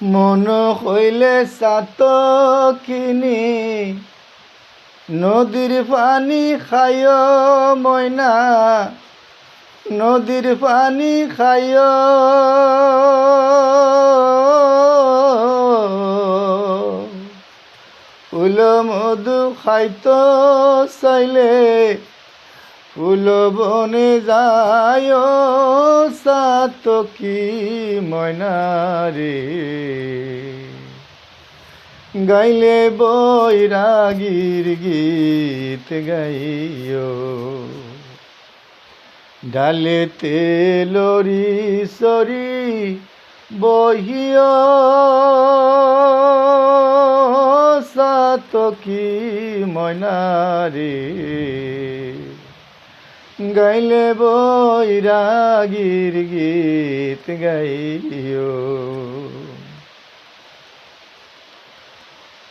মন হইলে সাত কিনি নদীর পানি খায় ময়না, নদীর পানি খায় ফুল মধু খাইতো চাইলে ফুল বনে যায়, সাতকি ময়নারে গাইলে বৈরাগীর গীত গাইও ডালেতে লরি সরি বহিও সাতকি ময়নারে গাইলে বৈরাগীর গীত গাইও।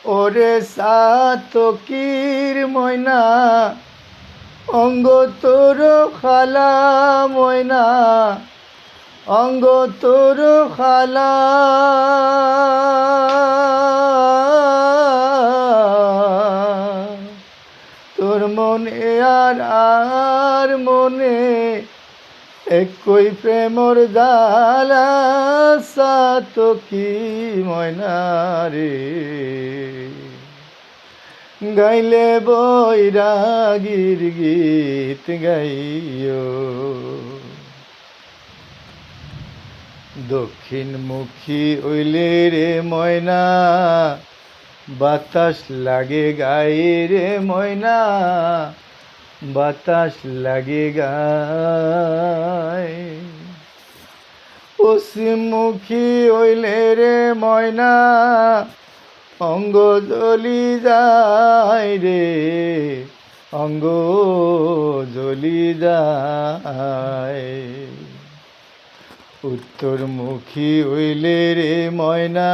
ওরে সাতকির ময়না অঙ্গ তোর খালা ময়না অঙ্গ তোর খালা তোর মনে আর আর মনে, একই প্রেমর জালা সাত কি ময়নারে গাইলে বৈরাগীর গীত গাইও। দক্ষিণমুখী ওইলে রে ময়না বাতাস লাগে গায়ে রে ময়না, বাতাস লাগে গায়। পশ্চিমমুখী ওইলে রে ময়না অঙ্গ জ্বলি যায় রে অঙ্গ জ্বলি যায়। উত্তরমুখী হইলে রে ময়না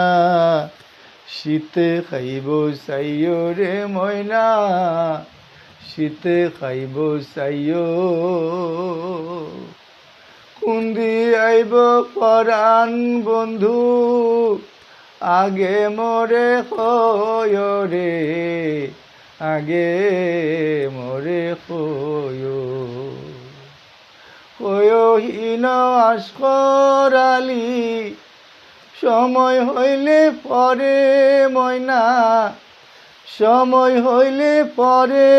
শীতে খাইব চাইও রে ময়না, শীতে খাইব চাইও কুন্দি আইব পরাণ বন্ধু, আগে মরে হয় রে, আগে মরে হয়। হইন আসকর আলী সময় হইলে পরে ময়না। সময় হইলে পরে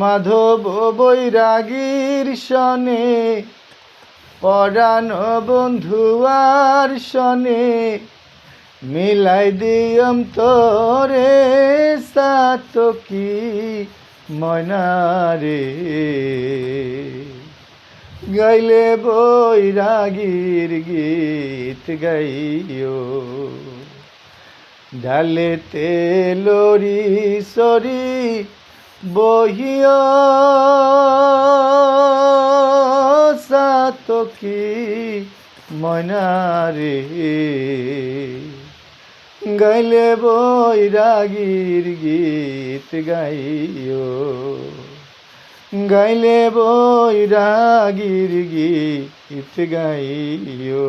মাধব বৈরাগীর সনে, পরাণ বন্ধুয়ার সনে মিলাই দিয়ম তোরে সাতকি। ময়নারে। গাইলে বৈরাগীর গীত গাইও। ডালেতে লরি সরি বহিও। সাতকি ময়নারে। গাইলে বৈরাগীর গীত গাইও। গাইলে বৈরাগীর গীত গাইও।